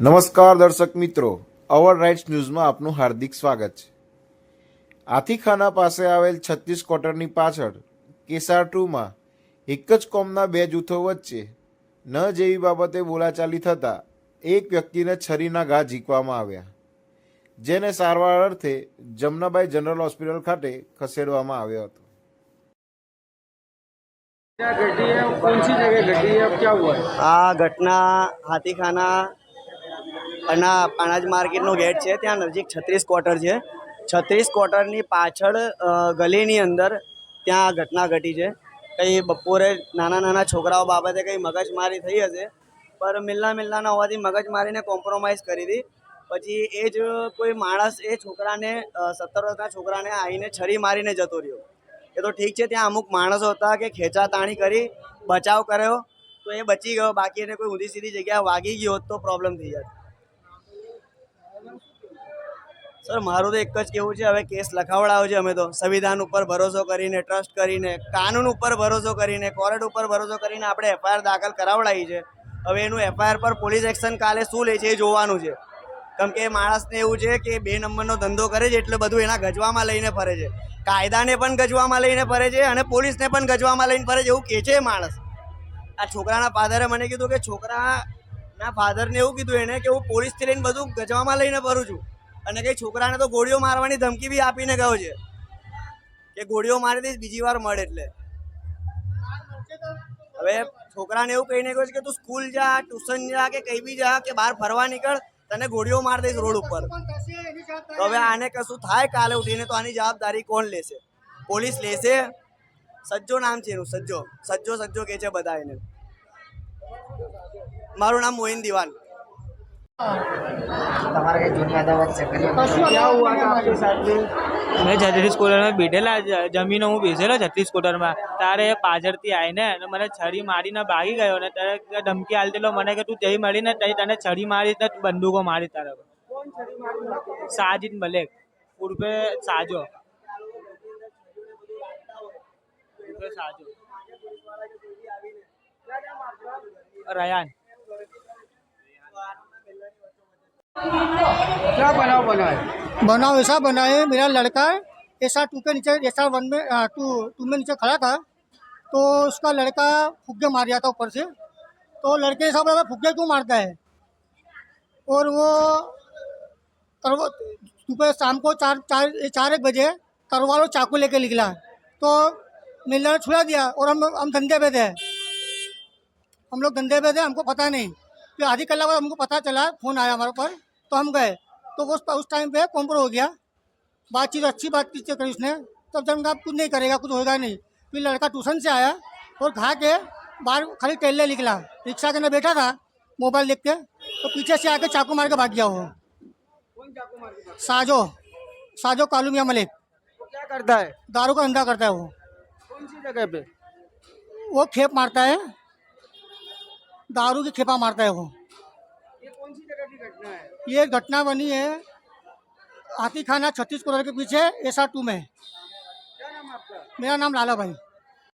નમસ્કાર દર્શક મિત્રો. અવર રાઇટ્સ ન્યૂઝમાં આપનું હાર્દિક સ્વાગત છે. આથીખાના પાસે આવેલ છત્તીસ ક્વાર્ટરની પાછળ, કેસાર ટુમાં, એક જ કોમના બે જૂથો વચ્ચે, ન જેવી બાબતે બોલાચાલી થતાં, એક વ્યક્તિને છરીના ઘા ઝીકવામાં આવ્યા. જેને સારવાર અર્થે જમનાબાઈ જનરલ હોસ્પિટલ ખાતે ખસેડવામાં આવ્યો હતો. આ ઘટના હાથીખાના અના અનાજ માર્કેટનો ગેટ છે, ત્યાં નજીક છત્રીસ ક્વાર્ટર છે. છત્રીસ ક્વાર્ટરની પાછળ ગલીની અંદર ત્યાં ઘટના ઘટી છે. કંઈ બપોરે નાના નાના છોકરાઓ બાબતે કંઈ મગજમારી થઈ હશે? પર મિલના મિલનાના હોવાથી મગજમારીને કોમ્પ્રોમાઇઝ કરી હતી પછી એ જ કોઈ માણસ એ છોકરાને સત્તર વર્ષના છોકરાને આવીને છરી મારીને જતો રહ્યો. એ તો ઠીક છે, ત્યાં અમુક માણસો હતા કે ખેંચા તાણી કરી, બચાવ કર્યો, તો એ બચી ગયો. બાકી એને કોઈ ઊંધી સીધી જગ્યાએ વાગી ગયો તો પ્રોબ્લેમ થઈ જાય સર, મારું તો એક જ કેવું છે, હવે કેસ લખાવડાવો છે અમે તો. સંવિધાન ઉપર ભરોસો કરીને, ટ્રસ્ટ કરીને, કાનૂન ઉપર ભરોસો કરીને, કોર્ટ ઉપર ભરોસો કરીને આપણે એફઆઈઆર દાખલ કરાવડાવી છે. હવે એનું એફઆઈઆર પર પોલીસ એક્શન કાલે શું લે છે એ જોવાનું છે. કેમ કે માણસને એવું છે કે બે નંબરનો ધંધો કરે છે, એટલે બધું એના ગજવામાં લઈને ફરે છે. કાયદાને પણ ગજવામાં લઈને ફરે છે અને પોલીસને પણ ગજવામાં લઈને ફરે છે, એવું કહે છે માણસ. આ છોકરાના ફાધરે મને કીધું કે છોકરાના ફાધરને એવું કીધું એને કે હું પોલીસથી લઈને બધું ગજવામાં લઈને ફરું છું. અને કંઈ છોકરાને તો ગોળીઓ મારવાની ધમકી બી આપીને ગયો છે. કે ગોળીઓ મારી દઈશ, બીજી વાર મળે એટલે. હવે છોકરાને એવું કહીને ગયો છે કે તું સ્કૂલ જા ટ્યુશન જા કે કઈ બી જા, કે બહાર ફરવા નીકળ, તને ગોળીઓ મારી દઈશ રોડ ઉપર. તો હવે આને કશું થાય કાલે ઉઠીને તો આની જવાબદારી કોણ લેશે? પોલીસ લેશે? સજ્જો નામ છે એનું, સજ્જો. સજ્જો સજ્જો કે છે બધા એને મારું નામ મોહિન દિવાન. મેં છત્રીસ કોટરમાં બેઠેલા જમીનો હું બેસેલો છત્રીસ કોટરમાં તારે પાછળથી આવીને અને મને છરી મારીને ભાગી ગયો ને તારે ધમકી આલતેલો મને કે તું જઈ મળીને તઈ તને છરી મારી ને બંદૂકો મારી તારે સાજિદ મલેક ઉર્ફે સાજો. ઉર્ફે સાજો. રયાન. क्या बनाओ बनाए बनाओ, ऐसा बनाए। मेरा लड़का ऐसा टू के नीचे, ऐसा वन में टू टू में नीचे खड़ा था। तो उसका लड़का फुग्गे मार था ऊपर से। तो लड़के ऐसा बोला, फुग्गे क्यों मारता है? और वो सुबह शाम को चार चार चार एक बजे करवालो चाकू लेके निकला। तो मिलने छुड़ा दिया और हम हम धंधे पे थे। हम लोग धंधे पे थे, हमको पता नहीं। फिर आधी कलाक बाद हमको पता चला, फ़ोन आया हमारे ऊपर। तो हम गए। तो उस उस टाइम पे कॉम्प्रो हो गया। बातचीत अच्छी बातचीत करी उसने तब जब कुछ नहीं करेगा कुछ होगा नहीं। फिर लड़का ट्यूशन से आया और खा के बाहर खाली टहलने निकला। रिक्शा के अंदर बैठा था मोबाइल देख के। तो पीछे से आके चाकू मार के भाग गया वो? साजो। साजो कालू मियाँ मलिक। क्या करता है? दारू का धंधा करता है वो। कौन सी जगह पे? वो खेप मारता है। दारू की खेपा मारता है वो। ये कौन सी ये घटना बनी है हाथी खाना छत्तीस करोड़ के पीछे एस टू में क्या नाम है आपका मेरा नाम लाला भाई